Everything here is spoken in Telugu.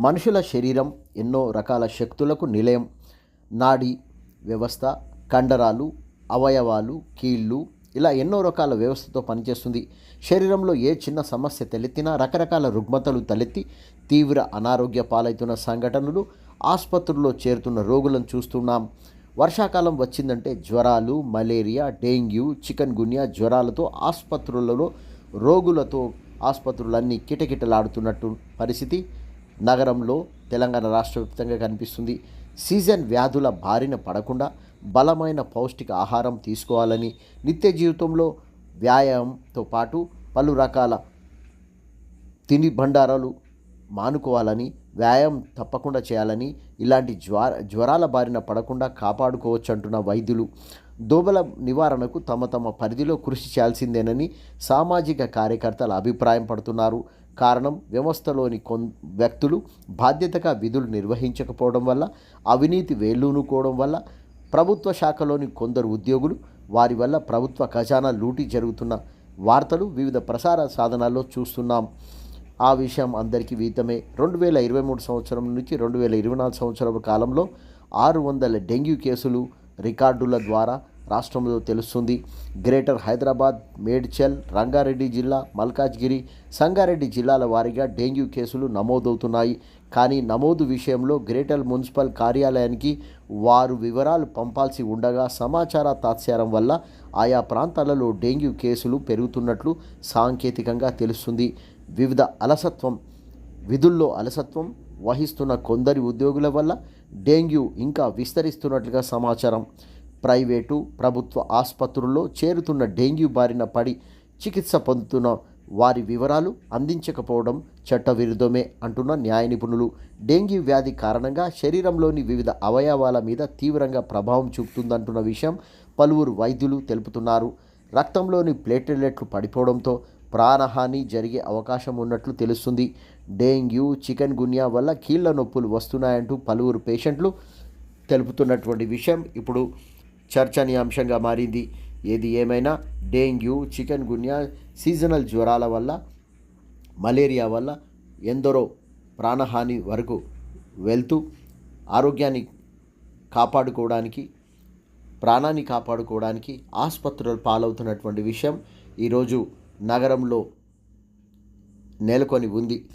మనుషుల శరీరం ఎన్నో రకాల శక్తులకు నిలయం. నాడి వ్యవస్థ కండరాలు అవయవాలు కీళ్ళు ఇలా ఎన్నో రకాల వ్యవస్థతో పనిచేస్తుంది. శరీరంలో ఏ చిన్న సమస్య తలెత్తినా రకరకాల రుగ్మతలు తలెత్తి తీవ్ర అనారోగ్య పాలవుతున్న సంఘటనలు ఆసుపత్రుల్లో చేరుతున్న రోగులను చూస్తున్నాం. వర్షాకాలం వచ్చిందంటే జ్వరాలు మలేరియా డెంగ్యూ చికెన్ గున్యా జ్వరాలతో ఆసుపత్రులలో రోగులతో ఆసుపత్రులన్నీ కిటకిటలాడుతున్నట్టు పరిస్థితి. నగరంలో తెలంగాణ రాష్ట్ర వ్యాప్తంగా కనిపిస్తుంది. సీజన్ వ్యాధుల బారిన పడకుండా బలమైన పౌష్టిక ఆహారం తీసుకోవాలని నిత్య జీవితంలో వ్యాయామంతో పాటు పలు రకాల తిండి బండారాలు మానుకోవాలని వ్యాయామం తప్పకుండా చేయాలని ఇలాంటి జ్వర జ్వరాల బారిన పడకుండా కాపాడుకోవచ్చు అంటున్న వైద్యులు. దోమల నివారణకు తమ తమ పరిధిలో కృషి చేయాల్సిందేనని సామాజిక కార్యకర్తలు అభిప్రాయం పడుతున్నారు. కారణం వ్యవస్థలోని కొ వ్యక్తులు బాధ్యతగా విధులు నిర్వహించకపోవడం వల్ల అవినీతి వేళ్ళూనుకోవడం వల్ల ప్రభుత్వ శాఖలోని కొందరు ఉద్యోగులు వారి వల్ల ప్రభుత్వ ఖజానా లూటీ జరుగుతున్న వార్తలు వివిధ ప్రసార సాధనాల్లో చూస్తున్నాం. ఆ విషయం అందరికీ వీతమే రెండు వేల ఇరవై మూడు సంవత్సరం నుంచి రెండు వేల ఇరవై నాలుగు సంవత్సరం కాలంలో ఆరు వందల డెంగ్యూ కేసులు రికార్డుల ద్వారా రాష్ట్రంలో తెలుస్తుంది. గ్రేటర్ హైదరాబాద్ మేడ్చల్ రంగారెడ్డి జిల్లా మల్కాజ్గిరి సంగారెడ్డి జిల్లాల వారీగా డెంగ్యూ కేసులు నమోదవుతున్నాయి. కానీ నమోదు విషయంలో గ్రేటర్ మున్సిపల్ కార్యాలయానికి వారు వివరాలు పంపాల్సి ఉండగా సమాచార తాత్సారం వల్ల ఆయా ప్రాంతాలలో డెంగ్యూ కేసులు పెరుగుతున్నట్లు సాంకేతికంగా తెలుస్తుంది. వివిధ అలసత్వం విధుల్లో అలసత్వం వహిస్తున్న కొందరి ఉద్యోగుల వల్ల డెంగ్యూ ఇంకా విస్తరిస్తున్నట్లుగా సమాచారం. ప్రైవేటు ప్రభుత్వ ఆసుపత్రుల్లో చేరుతున్న డెంగ్యూ బారిన పడి చికిత్స పొందుతున్న వారి వివరాలు అందించకపోవడం చట్టవిరుద్ధమే అంటున్న న్యాయ నిపుణులు. డెంగ్యూ వ్యాధి కారణంగా శరీరంలోని వివిధ అవయవాల మీద తీవ్రంగా ప్రభావం చూపుతుందంటున్న విషయం పలువురు వైద్యులు తెలుపుతున్నారు. రక్తంలోని ప్లేటెలెట్లు పడిపోవడంతో ప్రాణహాని జరిగే అవకాశం ఉన్నట్లు తెలుస్తుంది. డెంగ్యూ చికెన్ గున్యా వల్ల కీళ్ళ నొప్పులు వస్తున్నాయంటూ పలువురు పేషెంట్లు తెలుపుతున్నటువంటి విషయం ఇప్పుడు చర్చనీయాంశంగా మారింది. ఏది ఏమైనా డెంగ్యూ చికెన్ గున్యా సీజనల్ జ్వరాల వల్ల మలేరియా వల్ల ఎందరో ప్రాణహాని వరకు వెళ్తూ ఆరోగ్యాన్ని కాపాడుకోవడానికి ప్రాణాన్ని కాపాడుకోవడానికి ఆసుపత్రులు పాలవుతున్నటువంటి విషయం ఈరోజు నగరంలో నెలకొని ఉంది.